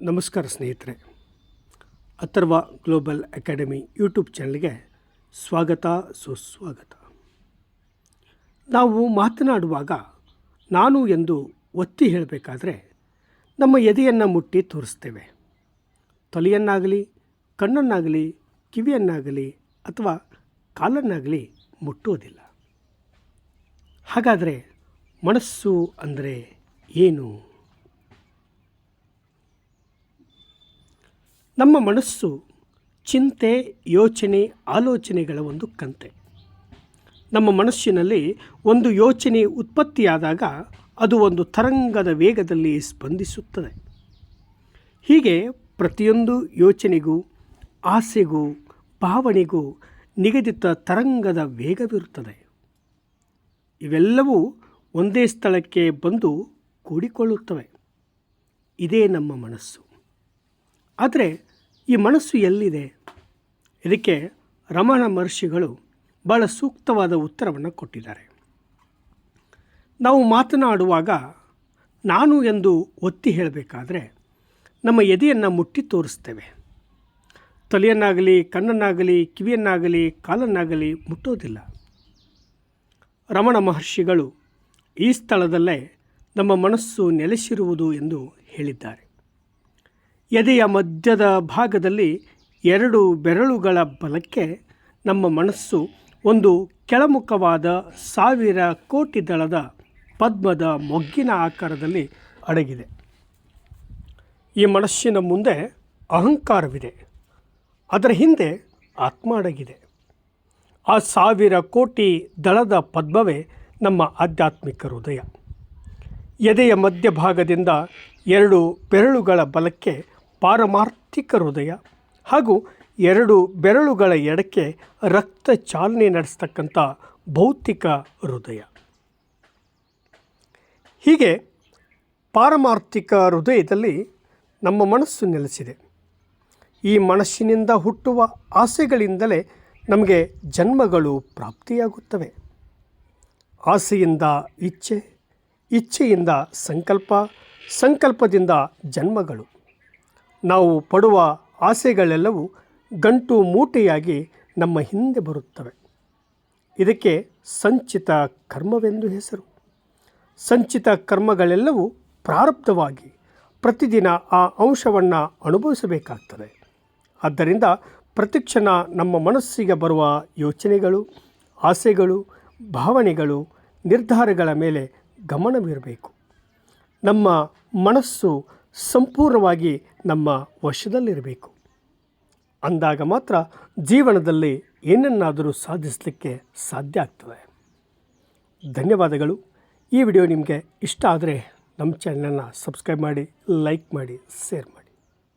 ನಮಸ್ಕಾರ ಸ್ನೇಹಿತರೆ. Atharva global academy YouTube ಚಾನಲ್ಗೆ ಸ್ವಾಗತ, ಸುಸ್ವಾಗತ. ನಾವು ಮಾತನಾಡುವಾಗ ನಾನು ಎಂದು ಒತ್ತಿ ಹೇಳಬೇಕಾದ್ರೆ ನಮ್ಮ ಎದೆಯನ್ನು ಮುಟ್ಟಿ ತೋರಿಸ್ತೇವೆ. ತಲೆಯನ್ನಾಗಲಿ, ಕಣ್ಣನ್ನಾಗಲಿ, ಕಿವಿಯನ್ನಾಗಲಿ ಅಥವಾ ಕಾಲನ್ನಾಗಲಿ ಮುಟ್ಟುವುದಿಲ್ಲ. ಹಾಗಾದರೆ ಮನಸ್ಸು ಅಂದರೆ ಏನು? ನಮ್ಮ ಮನಸ್ಸು ಚಿಂತೆ, ಯೋಚನೆ, ಆಲೋಚನೆಗಳ ಒಂದು ಕಂತೆ. ನಮ್ಮ ಮನಸ್ಸಿನಲ್ಲಿ ಒಂದು ಯೋಚನೆ ಉತ್ಪತ್ತಿಯಾದಾಗ ಅದು ಒಂದು ತರಂಗದ ವೇಗದಲ್ಲಿ ಸ್ಪಂದಿಸುತ್ತದೆ. ಹೀಗೆ ಪ್ರತಿಯೊಂದು ಯೋಚನೆಗೂ, ಆಸೆಗೂ, ಭಾವನೆಗೂ ನಿಗದಿತ ತರಂಗದ ವೇಗವಿರುತ್ತದೆ. ಇವೆಲ್ಲವೂ ಒಂದೇ ಸ್ಥಳಕ್ಕೆ ಬಂದು ಕೂಡಿಕೊಳ್ಳುತ್ತವೆ. ಇದೇ ನಮ್ಮ ಮನಸ್ಸು. ಆದರೆ ಈ ಮನಸ್ಸು ಎಲ್ಲಿದೆ? ಇದಕ್ಕೆ ರಮಣ ಮಹರ್ಷಿಗಳು ಬಹಳ ಸೂಕ್ತವಾದ ಉತ್ತರವನ್ನು ಕೊಟ್ಟಿದ್ದಾರೆ. ನಾವು ಮಾತನಾಡುವಾಗ ನಾನು ಎಂದು ಒತ್ತಿ ಹೇಳಬೇಕಾದ್ರೆ ನಮ್ಮ ಎದೆಯನ್ನು ಮುಟ್ಟಿ ತೋರಿಸ್ತೇವೆ. ತಲೆಯನ್ನಾಗಲಿ, ಕಣ್ಣನ್ನಾಗಲಿ, ಕಿವಿಯನ್ನಾಗಲಿ, ಕಾಲನ್ನಾಗಲಿ ಮುಟ್ಟೋದಿಲ್ಲ. ರಮಣ ಮಹರ್ಷಿಗಳು ಈ ಸ್ಥಳದಲ್ಲೇ ನಮ್ಮ ಮನಸ್ಸು ನೆಲೆಸಿರುವುದು ಎಂದು ಹೇಳಿದ್ದಾರೆ. ಎದೆಯ ಮಧ್ಯದ ಭಾಗದಲ್ಲಿ ಎರಡು ಬೆರಳುಗಳ ಬಲಕ್ಕೆ ನಮ್ಮ ಮನಸ್ಸು ಒಂದು ಕೆಳಮುಖವಾದ ಸಾವಿರ ಕೋಟಿ ದಳದ ಪದ್ಮದ ಮೊಗ್ಗಿನ ಆಕಾರದಲ್ಲಿ ಅಡಗಿದೆ. ಈ ಮನಸ್ಸಿನ ಮುಂದೆ ಅಹಂಕಾರವಿದೆ. ಅದರ ಹಿಂದೆ ಆತ್ಮ ಅಡಗಿದೆ. ಆ ಸಾವಿರ ಕೋಟಿ ದಳದ ಪದ್ಮವೇ ನಮ್ಮ ಆಧ್ಯಾತ್ಮಿಕ ಹೃದಯ. ಎದೆಯ ಮಧ್ಯಭಾಗದಿಂದ ಎರಡು ಬೆರಳುಗಳ ಬಲಕ್ಕೆ ಪಾರಮಾರ್ಥಿಕ ಹೃದಯ ಹಾಗೂ ಎರಡು ಬೆರಳುಗಳ ಎಡಕ್ಕೆ ರಕ್ತ ಚಾಲನೆ ನಡೆಸ್ತಕ್ಕಂಥ ಭೌತಿಕ ಹೃದಯ. ಹೀಗೆ ಪಾರಮಾರ್ಥಿಕ ಹೃದಯದಲ್ಲಿ ನಮ್ಮ ಮನಸ್ಸು ನೆಲೆಸಿದೆ. ಈ ಮನಸ್ಸಿನಿಂದ ಹುಟ್ಟುವ ಆಸೆಗಳಿಂದಲೇ ನಮಗೆ ಜನ್ಮಗಳು ಪ್ರಾಪ್ತಿಯಾಗುತ್ತವೆ. ಆಸೆಯಿಂದ ಇಚ್ಛೆ, ಇಚ್ಛೆಯಿಂದ ಸಂಕಲ್ಪ, ಸಂಕಲ್ಪದಿಂದ ಜನ್ಮಗಳು. ನಾವು ಪಡುವ ಆಸೆಗಳೆಲ್ಲವೂ ಗಂಟು ಮೂಟೆಯಾಗಿ ನಮ್ಮ ಹಿಂದೆ ಬರುತ್ತವೆ. ಇದಕ್ಕೆ ಸಂಚಿತ ಕರ್ಮವೆಂದು ಹೆಸರು. ಸಂಚಿತ ಕರ್ಮಗಳೆಲ್ಲವೂ ಪ್ರಾರಬ್ಧವಾಗಿ ಪ್ರತಿದಿನ ಆ ಅಂಶವನ್ನು ಅನುಭವಿಸಬೇಕಾಗ್ತದೆ. ಆದ್ದರಿಂದ ಪ್ರತಿಕ್ಷಣ ನಮ್ಮ ಮನಸ್ಸಿಗೆ ಬರುವ ಯೋಚನೆಗಳು, ಆಸೆಗಳು, ಭಾವನೆಗಳು, ನಿರ್ಧಾರಗಳ ಮೇಲೆ ಗಮನವಿರಬೇಕು. ನಮ್ಮ ಮನಸ್ಸು ಸಂಪೂರ್ಣವಾಗಿ ನಮ್ಮ ವಶದಲ್ಲಿರಬೇಕು. ಅಂದಾಗ ಮಾತ್ರ ಜೀವನದಲ್ಲಿ ಏನನ್ನಾದರೂ ಸಾಧಿಸಲಿಕ್ಕೆ ಸಾಧ್ಯ ಆಗ್ತದೆ. ಧನ್ಯವಾದಗಳು. ಈ ವಿಡಿಯೋ ನಿಮಗೆ ಇಷ್ಟ ಆದರೆ ನಮ್ಮ ಚಾನಲನ್ನು ಸಬ್ಸ್ಕ್ರೈಬ್ ಮಾಡಿ, ಲೈಕ್ ಮಾಡಿ, ಶೇರ್ ಮಾಡಿ.